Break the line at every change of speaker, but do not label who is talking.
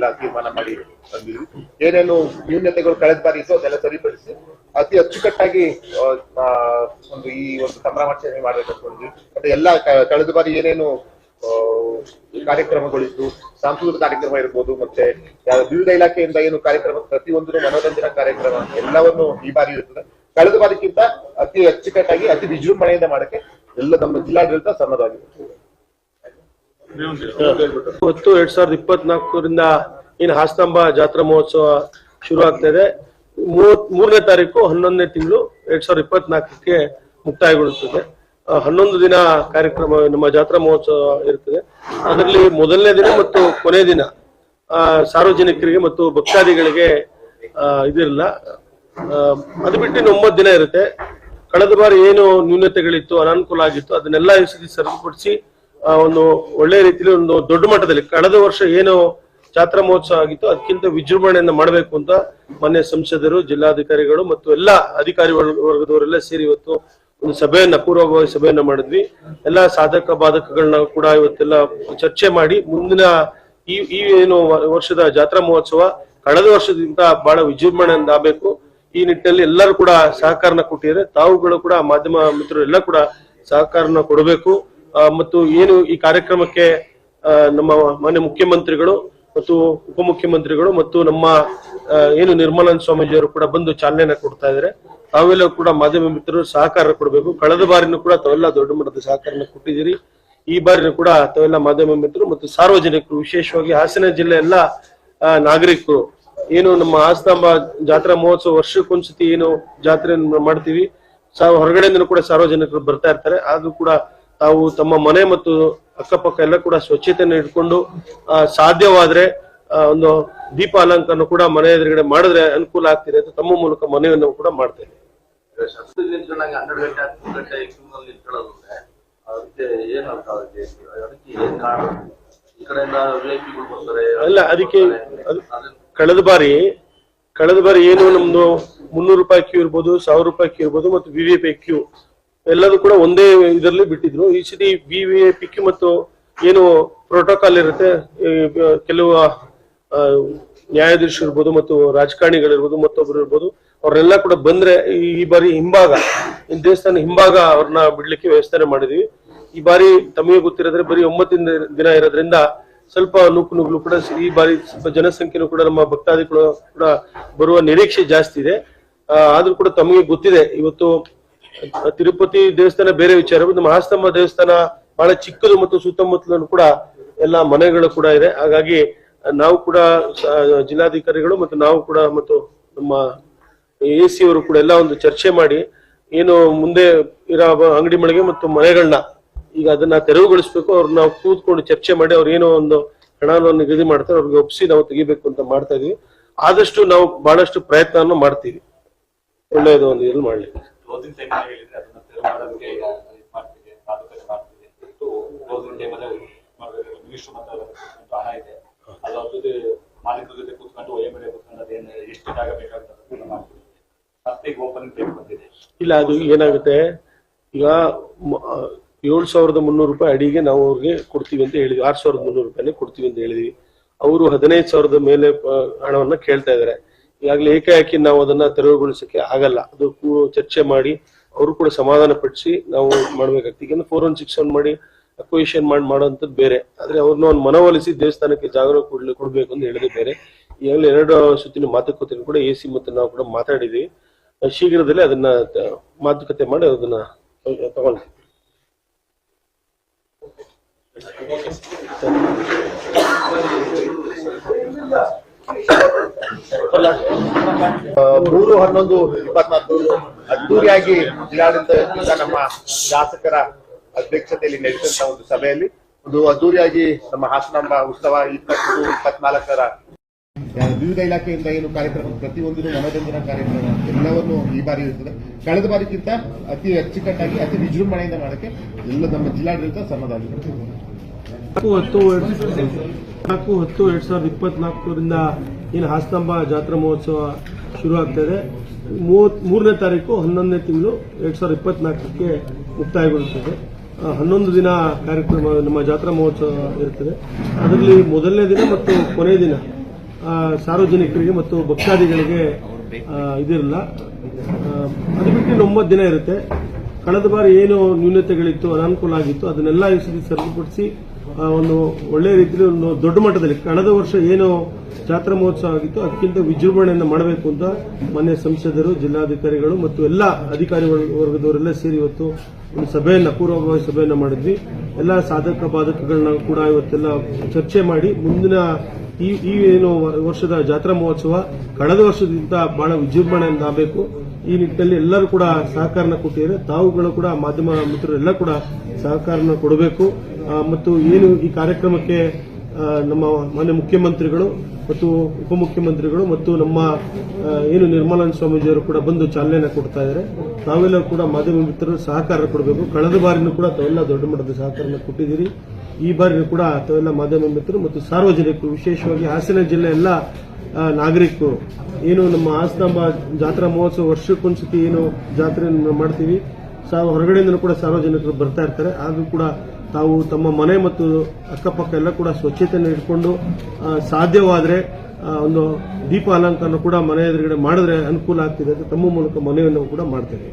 ಎಲ್ಲ ತೀರ್ಮಾನ ಮಾಡಿ ತಂದಿದ್ವಿ ಏನೇನು ನ್ಯೂನ್ಯತೆಗಳು ಕಳೆದ ಬಾರಿ ಇತ್ತು ಅದೆಲ್ಲ ಸರಿಪಡಿಸಿ ಅತಿ ಅಚ್ಚುಕಟ್ಟಾಗಿ ಒಂದು ಈ ಒಂದು ಸಂಭ್ರಮಾಚರಣೆ ಮಾಡ್ಬೇಕಂತ ಮತ್ತೆ ಎಲ್ಲ ಕಳೆದ ಬಾರಿ ಏನೇನು ಕಾರ್ಯಕ್ರಮಗಳಿದ್ದು ಸಾಂಸ್ಕೃತಿಕ ಕಾರ್ಯಕ್ರಮ ಇರ್ಬೋದು, ಮತ್ತೆ ವಿವಿಧ ಇಲಾಖೆಯಿಂದ ಏನು ಕಾರ್ಯಕ್ರಮ, ಪ್ರತಿಯೊಂದು ಮನೋರಂಜನಾ ಕಾರ್ಯಕ್ರಮ, ಎಲ್ಲವನ್ನು ಈ ಬಾರಿ ಇರ್ತದೆ. ಕಳೆದ ಬಾರಿಗಿಂತ ಅತಿ ಅಚ್ಚುಕಟ್ಟಾಗಿ, ಅತಿ ವಿಜೃಂಭಣೆಯಿಂದ ಮಾಡಕ್ಕೆ ಎಲ್ಲ ನಮ್ಮ ಜಿಲ್ಲಾಡಳಿತ ಸನ್ನದ್ಧವಾಗಿದೆ.
ಹತ್ತು ಎರಡ್ ಸಾವಿರದ ಇಪ್ಪತ್ನಾಲ್ಕರಿಂದ ಏನು ಹಾಸ್ತಂಭ ಜಾತ್ರಾ ಮಹೋತ್ಸವ ಶುರು ಆಗ್ತಾ ಇದೆ. ಮೂವತ್ ಮೂರನೇ ತಾರೀಕು ಹನ್ನೊಂದನೇ ತಿಂಗಳು ಎರಡ್ ಸಾವಿರದ ಇಪ್ಪತ್ನಾಲ್ಕಕ್ಕೆ ಮುಕ್ತಾಯಗೊಳ್ಳುತ್ತದೆ. ಹನ್ನೊಂದು ದಿನ ಕಾರ್ಯಕ್ರಮ ನಮ್ಮ ಜಾತ್ರಾ ಮಹೋತ್ಸವ ಇರ್ತದೆ. ಅದರಲ್ಲಿ ಮೊದಲನೇ ದಿನ ಮತ್ತು ಕೊನೆ ದಿನ ಸಾರ್ವಜನಿಕರಿಗೆ ಮತ್ತು ಭಕ್ತಾದಿಗಳಿಗೆ ಇದಿರಲ್ಲ. ಅದು ಬಿಟ್ಟು ಒಂಬತ್ತು ದಿನ ಇರುತ್ತೆ. ಕಳೆದ ಬಾರಿ ಏನು ನ್ಯೂನತೆಗಳಿತ್ತು, ಅನಾನುಕೂಲ ಆಗಿತ್ತು, ಅದನ್ನೆಲ್ಲ ಸರಿಪಡಿಸಿ ಒಂದು ಒಳ್ಳೆ ರೀತಿಯಲ್ಲಿ ಒಂದು ದೊಡ್ಡ ಮಟ್ಟದಲ್ಲಿ ಕಳೆದ ವರ್ಷ ಏನು ಜಾತ್ರಾ ಮಹೋತ್ಸವ ಆಗಿತ್ತು ಅದಕ್ಕಿಂತ ವಿಜೃಂಭಣೆಯನ್ನು ಮಾಡಬೇಕು ಅಂತ ಮಾನ್ಯ ಸಂಸದರು, ಜಿಲ್ಲಾಧಿಕಾರಿಗಳು ಮತ್ತು ಎಲ್ಲ ಅಧಿಕಾರಿ ವರ್ಗ- ವರ್ಗದವರೆಲ್ಲ ಸೇರಿ ಇವತ್ತು ಒಂದು ಸಭೆಯನ್ನ, ಪೂರ್ವಭಾವಿ ಸಭೆಯನ್ನ ಮಾಡಿದ್ವಿ. ಎಲ್ಲ ಸಾಧಕ ಬಾಧಕಗಳನ್ನ ಕೂಡ ಇವತ್ತೆಲ್ಲ ಚರ್ಚೆ ಮಾಡಿ ಮುಂದಿನ ಈ ಈ ಏನು ವರ್ಷದ ಜಾತ್ರಾ ಮಹೋತ್ಸವ ಕಳೆದ ವರ್ಷದಿಂದ ಬಹಳ ವಿಜೃಂಭಣೆಯಿಂದ ಆಗಬೇಕು. ಈ ನಿಟ್ಟಿನಲ್ಲಿ ಎಲ್ಲರೂ ಕೂಡ ಸಹಕಾರನ ಕೊಟ್ಟಿದ್ದಾರೆ. ತಾವುಗಳು ಕೂಡ ಮಾಧ್ಯಮ ಮಿತ್ರರು ಎಲ್ಲ ಕೂಡ ಸಹಕಾರನ ಕೊಡಬೇಕು. ಮತ್ತು ಏನು ಈ ಕಾರ್ಯಕ್ರಮಕ್ಕೆ ನಮ್ಮ ಮಾನ್ಯ ಮುಖ್ಯಮಂತ್ರಿಗಳು ಮತ್ತು ಉಪಮುಖ್ಯಮಂತ್ರಿಗಳು ಮತ್ತು ನಮ್ಮ ಏನು ನಿರ್ಮಲಾನಂದ ಸ್ವಾಮೀಜಿಯವರು ಕೂಡ ಬಂದು ಚಾಲನೆಯನ್ನ ಕೊಡ್ತಾ ಇದ್ದಾರೆ. ತಾವೆಲ್ಲ ಕೂಡ ಮಾಧ್ಯಮ ಮಿತ್ರರು ಸಹಕಾರ ಕೊಡಬೇಕು. ಕಳೆದ ಬಾರಿನೂ ಕೂಡ ತಾವೆಲ್ಲ ದೊಡ್ಡ ಮಟ್ಟದ ಸಹಕಾರನ ಕೊಟ್ಟಿದ್ದೀರಿ. ಈ ಬಾರಿನೂ ಕೂಡ ತಾವೆಲ್ಲ ಮಾಧ್ಯಮ ಮಿತ್ರರು ಮತ್ತು ಸಾರ್ವಜನಿಕರು, ವಿಶೇಷವಾಗಿ ಹಾಸನ ಜಿಲ್ಲೆ ಎಲ್ಲ ನಾಗರಿಕರು, ಏನು ನಮ್ಮ ಆಸ್ತಾಂಬ ಜಾತ್ರಾ ಮಹೋತ್ಸವ ವರ್ಷಕ್ಕೊಂದ್ಸತಿ ಏನು ಜಾತ್ರೆ ಮಾಡ್ತೀವಿ. ಹೊರಗಡೆಯಿಂದ ಕೂಡ ಸಾರ್ವಜನಿಕರು ಬರ್ತಾ ಇರ್ತಾರೆ. ಆದ್ರೂ ಕೂಡ ತಾವು ತಮ್ಮ ಮನೆ ಮತ್ತು ಅಕ್ಕಪಕ್ಕ ಎಲ್ಲ ಕೂಡ ಸ್ವಚ್ಛತೆಯನ್ನು ಇಟ್ಕೊಂಡು ಸಾಧ್ಯವಾದ್ರೆ ಒಂದು ದೀಪ ಅಲಂಕರಣ ಕೂಡ ಮನೆ ಎದುರುಗಡೆ ಮಾಡಿದ್ರೆ ಅನುಕೂಲ ಆಗ್ತಿದೆ ಅಂತ ತಮ್ಮ ಮೂಲಕ ಮನವಿಯನ್ನು ಕೂಡ ಮಾಡ್ತೇನೆ ಅಲ್ಲ ಅದಕ್ಕೆ ಅದು ಕಳೆದ ಬಾರಿ ಕಳೆದ ಬಾರಿ ಏನು ನಮ್ದು ಮುನ್ನೂರು ರೂಪಾಯಿ ಕ್ಯೂ ಇರ್ಬೋದು ಸಾವಿರ ರೂಪಾಯಿ ಕ್ಯೂ ಇರ್ಬೋದು ಮತ್ತು ವಿವಿಪಿ ಕ್ಯೂ ಎಲ್ಲದೂ ಕೂಡ ಒಂದೇ ಇದರಲ್ಲಿ ಬಿಟ್ಟಿದ್ರು. ಈ ಸತಿ ಪಿ ಮತ್ತು ಏನು ಪ್ರೋಟೋಕಾಲ್ ಇರುತ್ತೆ ಕೆಲವು ನ್ಯಾಯಾಧೀಶರು ಇರ್ಬೋದು ಮತ್ತು ರಾಜಕಾರಣಿಗಳಿರ್ಬೋದು, ಮತ್ತೊಬ್ರು ಇರ್ಬೋದು, ಅವ್ರನ್ನೆಲ್ಲ ಕೂಡ ಬಂದ್ರೆ ಈ- ಬಾರಿ ಹಿಂಭಾಗ ದೇವಸ್ಥಾನ ಹಿಂಭಾಗ ಅವ್ರನ್ನ ಬಿಡ್ಲಿಕ್ಕೆ ವ್ಯವಸ್ಥೆ ಮಾಡಿದೀವಿ. ಈ ಬಾರಿ ತಮಗೆ ಗೊತ್ತಿರೋದ್ರೆ ಬರೀ ಒಂಬತ್ತಿನ ದಿನ ಇರೋದ್ರಿಂದ ಸ್ವಲ್ಪ ನೂಕು ನುಗ್ಲು ಕೂಡ ಈ ಬಾರಿ ಸ್ವಲ್ಪ ಜನಸಂಖ್ಯೆನೂ ಕೂಡ ನಮ್ಮ ಭಕ್ತಾದಿಗಳು ಕೂಡ ಬರುವ ನಿರೀಕ್ಷೆ ಜಾಸ್ತಿ ಇದೆ. ಆದ್ರೂ ಕೂಡ ತಮಗೆ ಗೊತ್ತಿದೆ. ಇವತ್ತು ತಿರುಪತಿ ದೇವಸ್ಥಾನ ಬೇರೆ ವಿಚಾರ, ಒಂದು ಮಹಾಸ್ತಂಭ ದೇವಸ್ಥಾನ ಬಹಳ ಚಿಕ್ಕದು ಮತ್ತು ಸುತ್ತಮುತ್ತಲೂ ಕೂಡ ಎಲ್ಲ ಮನೆಗಳು ಕೂಡ ಇದೆ. ಹಾಗಾಗಿ ನಾವು ಕೂಡ ಜಿಲ್ಲಾಧಿಕಾರಿಗಳು ಮತ್ತು ನಾವು ಕೂಡ ಮತ್ತು ನಮ್ಮ ಎ ಸಿ ಅವರು ಕೂಡ ಎಲ್ಲ ಒಂದು ಚರ್ಚೆ ಮಾಡಿ ಏನು ಮುಂದೆ ಇರೋ ಅಂಗಡಿ ಮಳಿಗೆ ಮತ್ತು ಮನೆಗಳನ್ನ ಈಗ ಅದನ್ನ ತೆರವುಗೊಳಿಸ್ಬೇಕು, ಅವ್ರನ್ನ ನಾವು ಕೂತ್ಕೊಂಡು ಚರ್ಚೆ ಮಾಡಿ ಅವ್ರು ಏನೋ ಒಂದು ಹಣವನ್ನು ನಿಗದಿ ಮಾಡ್ತಾರೆ, ಅವ್ರಿಗೆ ಒಪ್ಪಿಸಿ ನಾವು ತೆಗಿಬೇಕು ಅಂತ ಮಾಡ್ತಾ ಇದೀವಿ. ಆದಷ್ಟು ನಾವು ಬಹಳಷ್ಟು ಪ್ರಯತ್ನವನ್ನು ಮಾಡ್ತೀವಿ. ಒಳ್ಳೆಯದು ಒಂದು ಇದು ಮಾಡ್ಲಿಕ್ಕೆ
ಕ್ಲೋಸಿಂಗ್ ಟೈಮ್ ಹೇಳಿದ್ರೆ ಅದನ್ನ ತೆರವು ಮಾಡೋದಕ್ಕೆ ಈಗ ಇದು ಮಾಡ್ತೀವಿ ಮಾತುಕತೆ ಮಾಡ್ತೀವಿ ಹೇಳ್ಬಿಟ್ಟು ಕ್ಲೋಸಿಂಗ್ ಟೈಮ್ ಅಲ್ಲೇ ಮಾಡ್ಬೇಕು ಮಿನಿಸ್ಟರ್ ಮಾತ್ರ ಹಣ ಇದೆ. ಅದು ಜೊತೆ ಮಾಲೀಕರ ಜೊತೆ ಕೂತ್ಕೊಂಡು ಒಯ್ಯ ಮೇಲೆ ಕೂತ್ಕೊಂಡು ಅದೇನು ಎಷ್ಟು ಜಾಗ ಬೇಕಾಗುತ್ತೆ ಅದನ್ನ ಮಾಡ್ತೀವಿ
ಇಲ್ಲ, ಅದು ಏನಾಗುತ್ತೆ? ಈಗ ಏಳು ಸಾವಿರದ ಮುನ್ನೂರು ರೂಪಾಯಿ ಅಡಿಗೆ ನಾವು ಅವ್ರಿಗೆ ಕೊಡ್ತೀವಿ ಅಂತ ಹೇಳಿದ್ವಿ. ಆರು ಸಾವಿರದ ಮುನ್ನೂರು ರೂಪಾಯಿ ಕೊಡ್ತೀವಿ ಅಂತ ಹೇಳಿದ್ವಿ. ಅವರು ಹದಿನೈದು ಸಾವಿರದ ಮೇಲೆ ಹಣವನ್ನ ಕೇಳ್ತಾ ಇದ್ದಾರೆ. ಈಗಾಗಲೇ ಏಕಾಏಕಿ ನಾವು ಅದನ್ನ ತೆರವುಗೊಳಿಸಕ್ಕೆ ಆಗಲ್ಲ. ಅದು ಚರ್ಚೆ ಮಾಡಿ ಅವರು ಕೂಡ ಸಮಾಧಾನ ಪಡಿಸಿ ನಾವು ಮಾಡ್ಬೇಕಾಗ್ತದೆ. ಈಗ ಫೋರ್ ಒನ್ ಸಿಕ್ಸ್ ಒನ್ ಮಾಡಿ ಅಕ್ವಿಷನ್ ಮಾಡಿ ಮಾಡೋಂಥದ್ದು ಬೇರೆ. ಆದ್ರೆ ಅವ್ರನ್ನ ಒಂದು ಮನವೊಲಿಸಿ ದೇವಸ್ಥಾನಕ್ಕೆ ಜಾಗರೂಕ ಕೊಡ್ಲಿ ಕೊಡ್ಬೇಕು ಅಂತ ಹೇಳಿದ್ರೆ ಬೇರೆ. ಈಗಾಗಲೇ ಎರಡು ಸುತ್ತಿನ ಮಾತುಕತೆ ಕೂಡ ಎ ಸಿ ಮತ್ತು ನಾವು ಕೂಡ ಮಾತಾಡಿದೀವಿ. ಶೀಘ್ರದಲ್ಲೇ ಅದನ್ನ ಮಾತುಕತೆ ಮಾಡಿ ಅದನ್ನ ತಗೊಂಡು
ಆ, ಮೂರು ಹನ್ನೊಂದು ಇಪ್ಪತ್ನಾಲ್ಕು ಅದ್ದೂರಿಯಾಗಿ ಜಿಲ್ಲಾಡಳಿತ ನಮ್ಮ ಶಾಸಕರ ಅಧ್ಯಕ್ಷತೆಯಲ್ಲಿ ನಡೆಸಿದಂತ ಒಂದು ಸಭೆಯಲ್ಲಿ ಒಂದು ಅದ್ದೂರಿಯಾಗಿ ನಮ್ಮ ಹಾಸನಾಂಬ ಉತ್ಸವ ಇಪ್ಪತ್ತು ಇಪ್ಪತ್ನಾಲ್ಕರ ವಿವಿಧ ಇಲಾಖೆಯಿಂದ ಏನು ಕಾರ್ಯಕ್ರಮ ಪ್ರತಿಯೊಂದು ಮನೋರಂಜನಾ ಕಾರ್ಯಕ್ರಮ ಎಲ್ಲವನ್ನು ಈ ಬಾರಿ ಇರ್ತದೆ. ಕಳೆದ ಬಾರಿಗಿಂತ ಅತಿ ಅಚ್ಚುಕಟ್ಟಾಗಿ, ಅತಿ ವಿಜೃಂಭಣೆಯಿಂದ ಮಾಡಕ್ಕೆ ಎಲ್ಲ ನಮ್ಮ ಜಿಲ್ಲಾಡಳಿತ
ಸಮಾಧಾನ ಹತ್ತು ಎರಡ್- ಹತ್ತು, ಎರಡ್ ಸಾವಿರದ ಇಪ್ಪತ್ನಾಲ್ಕರಿಂದ ಏನು ಹಾಸ್ತಂಭ ಜಾತ್ರಾ ಮಹೋತ್ಸವ ಶುರು ಇದೆ ಮೂವತ್, ಮೂರನೇ ತಾರೀಕು ಹನ್ನೊಂದನೇ ತಿಂಗಳು ಎರಡ್ ಸಾವಿರದ ಇಪ್ಪತ್ನಾಲ್ಕಕ್ಕೆ ಮುಕ್ತಾಯಗೊಳ್ಳುತ್ತದೆ. ಹನ್ನೊಂದು ದಿನ ಕಾರ್ಯಕ್ರಮ, ನಮ್ಮ ಜಾತ್ರಾ ಮಹೋತ್ಸವ ಇರುತ್ತದೆ. ಅದರಲ್ಲಿ ಮೊದಲನೇ ದಿನ ಮತ್ತು ಕೊನೆಯ ದಿನ ಸಾರ್ವಜನಿಕರಿಗೆ ಮತ್ತು ಭಕ್ತಾದಿಗಳಿಗೆ ಇದಿರಲ್ಲ. ಅದು ಬಿಟ್ಟು ಒಂಬತ್ತು ದಿನ ಇರುತ್ತೆ. ಕಳೆದ ಬಾರಿ ಏನು ನ್ಯೂನತೆಗಳಿತ್ತು, ಅನಾನುಕೂಲ ಆಗಿತ್ತು, ಅದನ್ನೆಲ್ಲ ಈ ಸರಿಪಡಿಸಿ ಒಂದು ಒಳ್ಳೆ ರೀತಿಯಲ್ಲಿ ಒಂದು ದೊಡ್ಡ ಮಟ್ಟದಲ್ಲಿ ಕಳೆದ ವರ್ಷ ಏನು ಜಾತ್ರಾ ಮಹೋತ್ಸವ ಆಗಿತ್ತು, ಅದಕ್ಕಿಂತ ವಿಜೃಂಭಣೆಯನ್ನು ಮಾಡಬೇಕು ಅಂತ ಮನೆ ಸಂಸದರು, ಜಿಲ್ಲಾಧಿಕಾರಿಗಳು ಮತ್ತು ಎಲ್ಲ ಅಧಿಕಾರಿ ವರ್ಗ- ವರ್ಗದವರೆಲ್ಲ ಸೇರಿ ಇವತ್ತು ಒಂದು ಸಭೆಯನ್ನು, ಪೂರ್ವಭಾವಿ ಸಭೆಯನ್ನು ಮಾಡಿದ್ವಿ. ಎಲ್ಲ ಸಾಧಕ ಬಾಧಕಗಳನ್ನ ಕೂಡ ಇವತ್ತೆಲ್ಲ ಚರ್ಚೆ ಮಾಡಿ ಮುಂದಿನ ಈ ಈ ಏನು ವರ್ಷದ ಜಾತ್ರಾ ಮಹೋತ್ಸವ ಕಳೆದ ವರ್ಷದಿಂದ ಬಹಳ ವಿಜೃಂಭಣೆಯಿಂದ ಆಗಬೇಕು. ಈ ನಿಟ್ಟಿನಲ್ಲಿ ಎಲ್ಲರೂ ಕೂಡ ಸಹಕಾರನ ಕೊಟ್ಟಿದ್ದಾರೆ. ತಾವುಗಳು ಕೂಡ, ಮಾಧ್ಯಮ ಮಿತ್ರರು ಎಲ್ಲ ಕೂಡ ಸಹಕಾರನ ಕೊಡಬೇಕು. ಮತ್ತು ಏನು ಈ ಕಾರ್ಯಕ್ರಮಕ್ಕೆ ನಮ್ಮ ಮಾನ್ಯ ಮುಖ್ಯಮಂತ್ರಿಗಳು ಮತ್ತು ಉಪಮುಖ್ಯಮಂತ್ರಿಗಳು ಮತ್ತು ನಮ್ಮ ಏನು ನಿರ್ಮಲಾನಂದ ಸ್ವಾಮೀಜಿಯವರು ಕೂಡ ಬಂದು ಚಾಲನೆಯನ್ನು ಕೊಡ್ತಾ ಇದ್ದಾರೆ. ತಾವೆಲ್ಲರೂ ಕೂಡ ಮಾಧ್ಯಮ ಮಿತ್ರರು ಸಹಕಾರ ಕೊಡಬೇಕು. ಕಳೆದ ಬಾರಿನೂ ಕೂಡ ತಾವೆಲ್ಲ ದೊಡ್ಡ ಮಟ್ಟದ ಸಹಕಾರನ ಕೊಟ್ಟಿದ್ದೀರಿ. ಈ ಬಾರಿನೂ ಕೂಡ ತಾವೆಲ್ಲ ಮಾಧ್ಯಮ ಮಿತ್ರರು ಮತ್ತು ಸಾರ್ವಜನಿಕರು, ವಿಶೇಷವಾಗಿ ಹಾಸನ ಜಿಲ್ಲೆ ಎಲ್ಲ ನಾಗರಿಕರು. ಏನು ನಮ್ಮ ಹಾಸನಾಂಬ ಜಾತ್ರಾ ಮಹೋತ್ಸವ ವರ್ಷಕ್ಕೊಂದ್ಸತಿ ಏನು ಜಾತ್ರೆಯನ್ನು ಮಾಡ್ತೀವಿ. ಹೊರಗಡೆಯಿಂದ ಹೊರಗಡೆಯಿಂದಲೂ ಕೂಡ ಸಾರ್ವಜನಿಕರು ಬರ್ತಾ ಇರ್ತಾರೆ. ಆದ್ರೂ ಕೂಡ ತಾವು ತಮ್ಮ ಮನೆ ಮತ್ತು ಅಕ್ಕಪಕ್ಕ ಎಲ್ಲ ಕೂಡ ಸ್ವಚ್ಛತೆಯನ್ನು ಇಟ್ಕೊಂಡು ಸಾಧ್ಯವಾದರೆ ಒಂದು ದೀಪ ಅಲಂಕಾರ ಕೂಡ ಮನೆ ಎದುರುಗಡೆ ಮಾಡಿದ್ರೆ ಅನುಕೂಲ ಆಗ್ತಿದೆ ಅಂತ ತಮ್ಮ ಮೂಲಕ ಮನೆಯನ್ನು ಕೂಡ ಮಾಡ್ತೇವೆ.